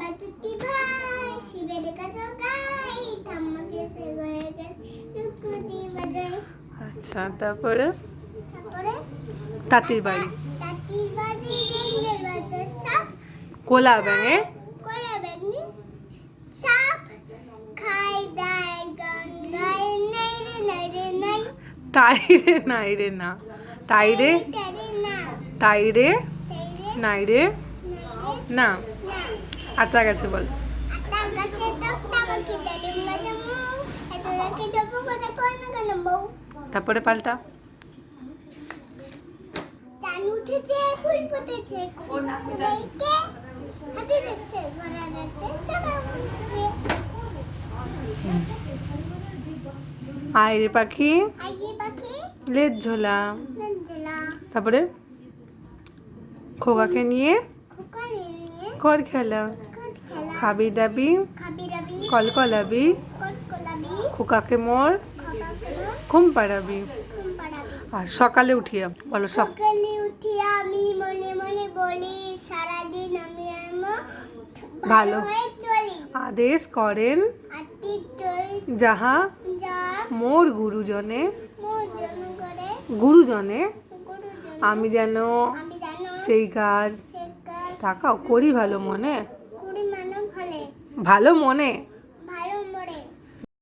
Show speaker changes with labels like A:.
A: বাতুতি ভাই শিবের কাছে গাই ঠাম্মাকে সে গয়ে গেছে টুকুটি বাজায়।
B: আচ্ছা তারপরে?
A: তারপরে?
B: তাঁতির বাড়ি।
A: তাঁতির বাড়ি বাজার চাপ
B: কোলা ব্যাঙে?
A: করে বেগনি চাপ খাই দাই গান গাই নাই রে নাই রে নাই।
B: তাই রে নাই রে না। তাই রে? তাই রে নাই রে? না। আতা গেছে বল। তারপরে পাল্টা।
A: চান উঠেছে ফুল ফুটেছে কুড়াইকে যাচ্ছে ঘোড়া যাচ্ছে
B: আইরে পাখি। লেজ ঝোলা। তারপরে খোকাকে নিয়ে
A: কট খেলা।
B: খাবি দাবি কলকলাবি খোকাকে মোর ঘুম পাড়াবি আর সকালে উঠিয়ে বলো সক
A: সকালে উঠে আমি মনে মনে বলি আমি
B: ভালো। আদেশ করেন যাহা মোর গুরুজনে গুরুজনে আমি যেন সেই কাজ তাকাও করি ভালো মনে। ভালো মনে